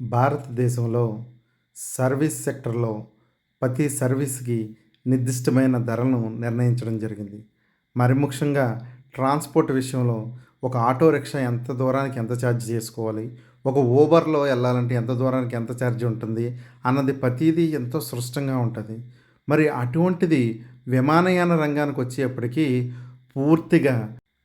భారతదేశంలో సర్వీస్ సెక్టర్లో ప్రతి సర్వీస్కి నిర్దిష్టమైన ధరలను నిర్ణయించడం జరిగింది. మరి ముఖ్యంగా ట్రాన్స్పోర్ట్ విషయంలో ఒక ఆటో రిక్షా ఎంత దూరానికి ఎంత ఛార్జ్ చేసుకోవాలి? ఒక ఊబర్లో వెళ్ళాలంటే ఎంత దూరానికి ఎంత ఛార్జ్ ఉంటుంది? అన్నది ప్రతిదీ ఎంతో స్పష్టంగా ఉంటుంది. మరి అటువంటిది విమానయాన రంగానికి వచ్చేప్పటికీ పూర్తిగా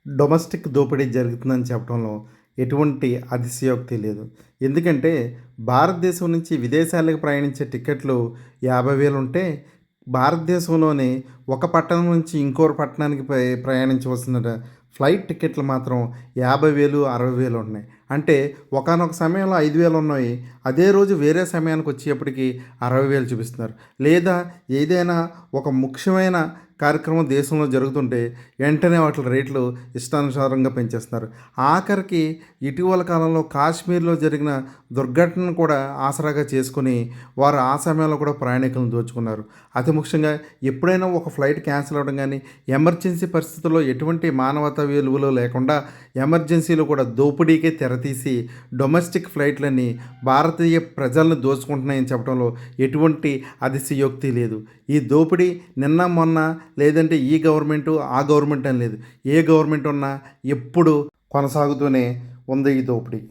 డొమెస్టిక్ దోపిడీ జరుగుతుందని చెప్పడంలో ఎటువంటి అతిశయోక్తి లేదు. ఎందుకంటే భారతదేశం నుంచి విదేశాలకు ప్రయాణించే టికెట్లు యాభై వేలు ఉంటే భారతదేశంలోనే ఒక పట్టణం నుంచి ఇంకో పట్టణానికి ప్రయాణించవలసిన ఫ్లైట్ టికెట్లు మాత్రం యాభై వేలు అరవై వేలు ఉన్నాయి అంటే ఒకనొక సమయంలో ఐదు వేలు ఉన్నాయి. అదే రోజు వేరే సమయానికి వచ్చేప్పటికి అరవై వేలు చూపిస్తున్నారు. లేదా ఏదైనా ఒక ముఖ్యమైన కార్యక్రమం దేశంలో జరుగుతుంటే వెంటనే వాటి రేట్లు ఇష్టానుసారంగా పెంచేస్తున్నారు. ఆఖరికి ఇటీవల కాలంలో కాశ్మీర్లో జరిగిన దుర్ఘటనను కూడా ఆసరాగా చేసుకుని వారు ఆ సమయంలో కూడా ప్రయాణికులను దోచుకున్నారు. అతి ముఖ్యంగా ఎప్పుడైనా ఒక ఫ్లైట్ క్యాన్సిల్ అవ్వడం కానీ ఎమర్జెన్సీ పరిస్థితుల్లో ఎటువంటి మానవతా విలువలు లేకుండా ఎమర్జెన్సీలో కూడా దోపిడీకే తెరతీసి డొమెస్టిక్ ఫ్లైట్లని భారతీయ ప్రజలను దోచుకుంటున్నాయని చెప్పడంలో ఎటువంటి అతిశయోక్తి లేదు. ఈ దోపిడీ నిన్న మొన్న లేదంటే ఈ గవర్నమెంటు ఆ గవర్నమెంట్ అని లేదు. ఏ గవర్నమెంట్ ఉన్నా ఎప్పుడు కొనసాగుతూనే ఉంది ఈ దోపిడీ.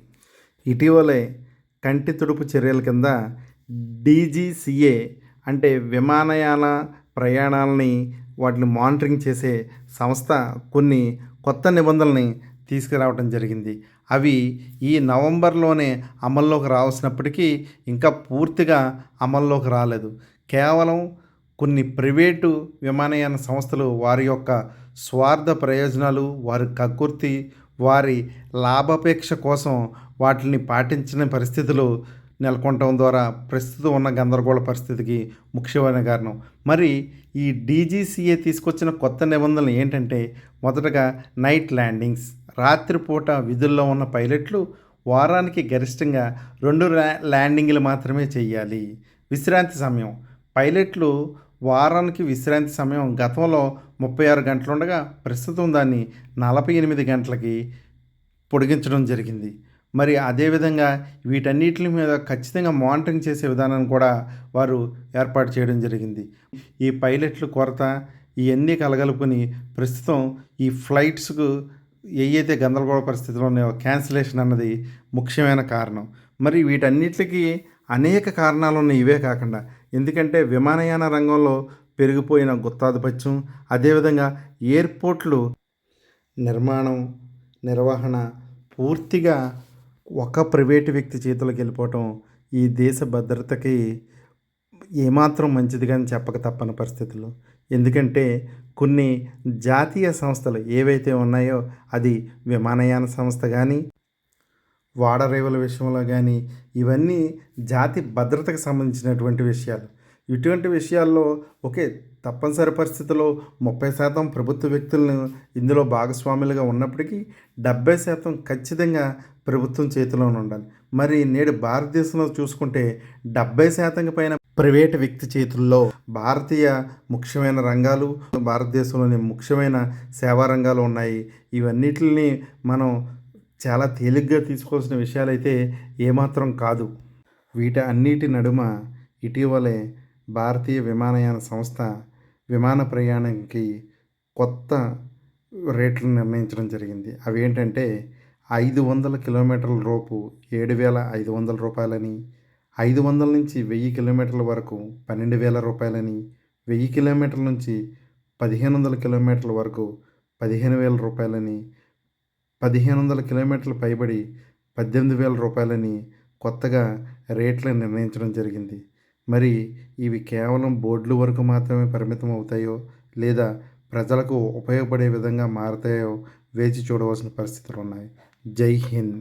ఇటీవలే కంటి తుడుపు చర్యల కింద డీజీసీఏ అంటే విమానయాన ప్రయాణాలని వాటిని మానిటరింగ్ చేసే సంస్థ కొన్ని కొత్త నిబంధనల్ని తీసుకురావడం జరిగింది. అవి ఈ నవంబర్లోనే అమల్లోకి రావాల్సినప్పటికీ ఇంకా పూర్తిగా అమల్లోకి రాలేదు. కేవలం కొన్ని ప్రైవేటు విమానయాన సంస్థలు వారి యొక్క స్వార్థ ప్రయోజనాలు వారి కక్కుర్తి వారి లాభాపేక్ష కోసం వాటిని పాటించిన పరిస్థితులు నెలకొనటం ద్వారా ప్రస్తుతం ఉన్న గందరగోళ పరిస్థితికి ముఖ్యమైన కారణం. మరి ఈ డీజీసీఏ తీసుకొచ్చిన కొత్త నిబంధనలు ఏంటంటే మొదటగా నైట్ ల్యాండింగ్స్ రాత్రిపూట విధుల్లో ఉన్న పైలట్లు వారానికి గరిష్టంగా రెండు ల్యా- ల్యాండింగ్లు మాత్రమే చేయాలి. విశ్రాంతి సమయం. పైలట్లు వారానికి విశ్రాంతి సమయం గతంలో ముప్పై ఆరు గంటలు ఉండగా ప్రస్తుతం దాన్ని నలభై ఎనిమిది గంటలకి పొడిగించడం జరిగింది. మరి అదేవిధంగా వీటన్నిటి మీద ఖచ్చితంగా మానిటరింగ్ చేసే విధానాన్ని కూడా వారు ఏర్పాటు చేయడం జరిగింది. ఈ పైలట్ల కొరత ఇవన్నీ కలగలుపుని ప్రస్తుతం ఈ ఫ్లైట్స్కు ఏవైతే గందరగోళ పరిస్థితులు ఉన్నాయో క్యాన్సిలేషన్ అన్నది ముఖ్యమైన కారణం. మరి వీటన్నిటికీ అనేక కారణాలు ఉన్నాయి. ఇవే కాకుండా ఎందుకంటే విమానయాన రంగంలో పెరిగిపోయిన గుత్తాధిపత్యం అదేవిధంగా ఎయిర్పోర్ట్లు నిర్మాణం నిర్వహణ పూర్తిగా ఒక ప్రైవేటు వ్యక్తి చేతులకు వెళ్ళిపోవటం ఈ దేశ భద్రతకి ఏమాత్రం మంచిది కానీ చెప్పక తప్పని పరిస్థితులు. ఎందుకంటే కొన్ని జాతీయ సంస్థలు ఏవైతే ఉన్నాయో అది విమానయాన సంస్థ కానీ వాడరేవుల విషయంలో కానీ ఇవన్నీ జాతి భద్రతకు సంబంధించినటువంటి విషయాలు. ఇటువంటి విషయాల్లో ఒకే తప్పనిసరి పరిస్థితిలో ముప్పై శాతం ప్రభుత్వ వ్యక్తులను ఇందులో భాగస్వాములుగా ఉన్నప్పటికీ డెబ్బై శాతం ఖచ్చితంగా ప్రభుత్వం చేతిలోనే ఉండాలి. మరి నేడు భారతదేశంలో చూసుకుంటే డెబ్బై శాతం పైన ప్రైవేట్ వ్యక్తి చేతుల్లో భారతీయ ముఖ్యమైన రంగాలు భారతదేశంలోని ముఖ్యమైన సేవా రంగాలు ఉన్నాయి. ఇవన్నిటిని మనం చాలా తేలిగ్గా తీసుకోవాల్సిన విషయాలైతే ఏమాత్రం కాదు. వీటి అన్నిటి నడుమ ఇటీవలే భారతీయ విమానయాన సంస్థ విమాన ప్రయాణంకి కొత్త రేట్లు నిర్ణయించడం జరిగింది. అవి ఏంటంటే ఐదు వందల కిలోమీటర్ల రూపు ఏడు వేల ఐదు వందల రూపాయలని ఐదు వందల నుంచి వెయ్యి కిలోమీటర్ల వరకు పన్నెండు వేల రూపాయలని వెయ్యి కిలోమీటర్ల నుంచి పదిహేను వందల కిలోమీటర్ల వరకు పదిహేను వేల రూపాయలని పదిహేను వందల కిలోమీటర్లు పైబడి పద్దెనిమిది వేల రూపాయలని కొత్తగా రేట్లు నిర్ణయించడం జరిగింది. మరి ఇవి కేవలం బోర్డుల వరకు మాత్రమే పరిమితం అవుతాయో లేదా ప్రజలకు ఉపయోగపడే విధంగా మారతాయో వేచి చూడవలసిన పరిస్థితులు ఉన్నాయి జై హింద్.